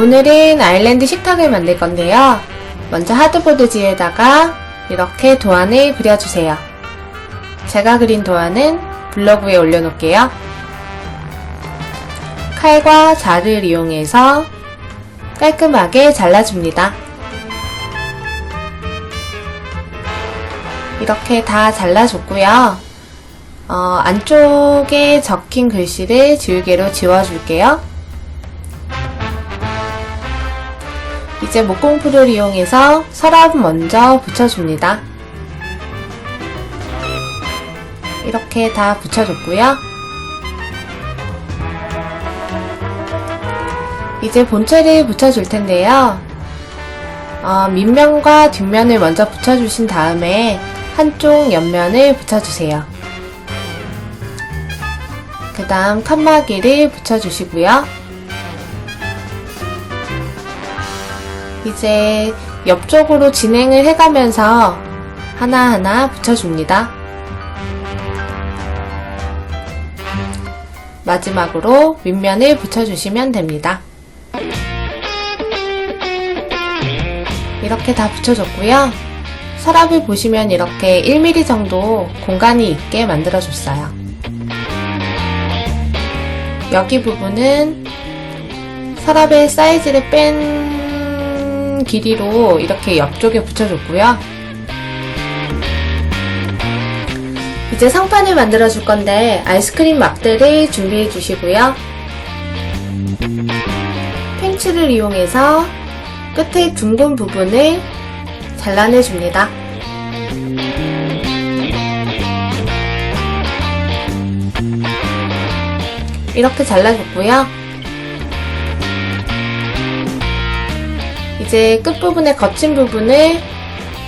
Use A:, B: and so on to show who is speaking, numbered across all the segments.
A: 오늘은 아일랜드 식탁을 만들 건데요. 먼저 하드보드지에다가 이렇게 도안을 그려주세요. 제가 그린 도안은 블로그에 올려놓을게요. 칼과 자를 이용해서 깔끔하게 잘라줍니다. 이렇게 다 잘라줬고요. 어, 안쪽에 적힌 글씨를 지우개로 지워줄게요. 이제 목공풀을 이용해서 서랍 먼저 붙여줍니다. 이렇게 다 붙여줬고요. 이제 본체를 붙여줄 텐데요. 어, 밑면과 뒷면을 먼저 붙여주신 다음에 한쪽 옆면을 붙여주세요. 그 다음 칸막이를 붙여주시고요. 이제 옆쪽으로 진행을 해가면서 하나하나 붙여줍니다. 마지막으로 윗면을 붙여주시면 됩니다. 이렇게 다 붙여줬고요. 서랍을 보시면 이렇게 1mm 정도 공간이 있게 만들어줬어요. 여기 부분은 서랍의 사이즈를 뺀 길이로 이렇게 옆쪽에 붙여줬고요. 이제 상판을 만들어 줄 건데 아이스크림 막대를 준비해 주시고요. 펜치를 이용해서 끝의 둥근 부분을 잘라내 줍니다. 이렇게 잘라줬고요. 이제 끝부분의 거친 부분을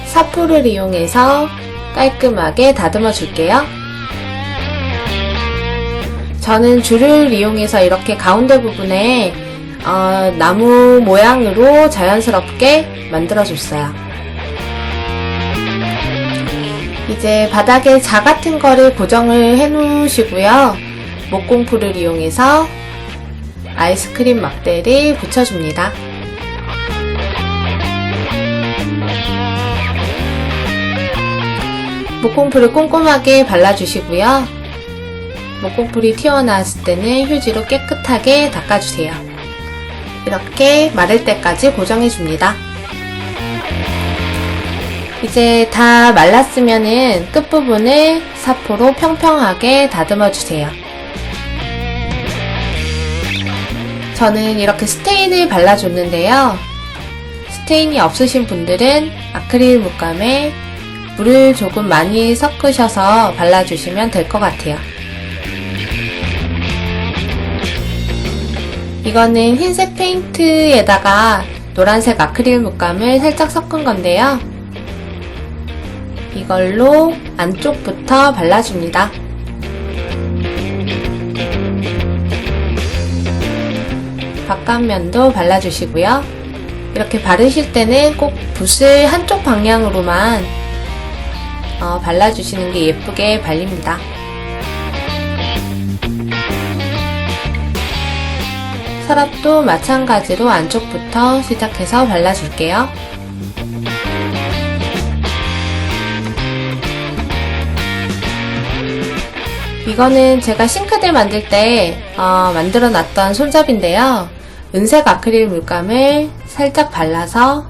A: 사포를 이용해서 깔끔하게 다듬어 줄게요. 저는 줄을 이용해서 이렇게 가운데 부분에 어, 나무 모양으로 자연스럽게 만들어 줬어요. 이제 바닥에 자 같은 거를 고정을 해 놓으시고요. 목공풀을 이용해서 아이스크림 막대를 붙여줍니다. 목공풀을 꼼꼼하게 발라주시고요. 목공풀이 튀어나왔을 때는 휴지로 깨끗하게 닦아주세요. 이렇게 마를 때까지 고정해줍니다. 이제 다 말랐으면은 끝부분을 사포로 평평하게 다듬어주세요. 저는 이렇게 스테인을 발라줬는데요. 스테인이 없으신 분들은 아크릴 물감에 물을 조금 많이 섞으셔서 발라주시면 될 것 같아요. 이거는 흰색 페인트에다가 노란색 아크릴 물감을 살짝 섞은 건데요. 이걸로 안쪽부터 발라줍니다. 바깥면도 발라주시고요. 이렇게 바르실 때는 꼭 붓을 한쪽 방향으로만 어, 발라주시는 게 예쁘게 발립니다. 서랍도 마찬가지로 안쪽부터 시작해서 발라줄게요. 이거는 제가 싱크대 만들 때 어, 만들어 놨던 손잡인데요. 은색 아크릴 물감을 살짝 발라서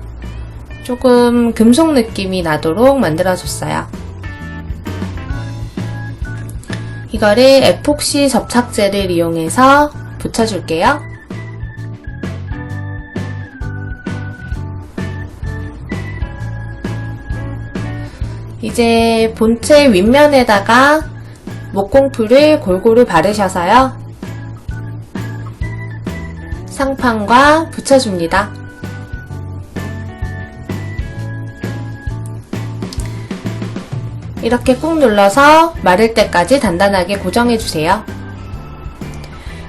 A: 조금 금속 느낌이 나도록 만들어줬어요. 이거를 에폭시 접착제를 이용해서 붙여줄게요. 이제 본체 윗면에다가 목공풀을 골고루 바르셔서요. 상판과 붙여줍니다. 이렇게 꾹 눌러서 마를 때까지 단단하게 고정해주세요.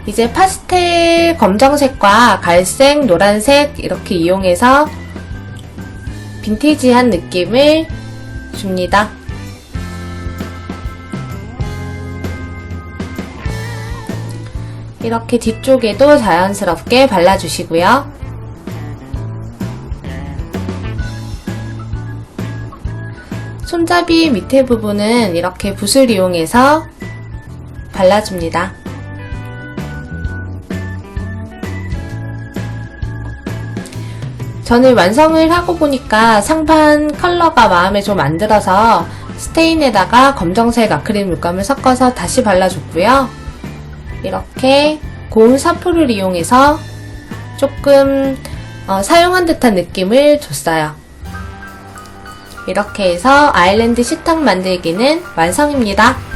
A: 이제 파스텔 검정색과 갈색, 노란색 이렇게 이용해서 빈티지한 느낌을 줍니다. 이렇게 뒤쪽에도 자연스럽게 발라주시고요. 손잡이 밑에 부분은 이렇게 붓을 이용해서 발라줍니다. 저는 완성을 하고 보니까 상판 컬러가 마음에 좀 안 들어서 스테인에다가 검정색 아크릴 물감을 섞어서 다시 발라줬고요. 이렇게 고운 사포를 이용해서 조금 어, 사용한 듯한 느낌을 줬어요. 이렇게 해서 아일랜드 식탁 만들기는 완성입니다.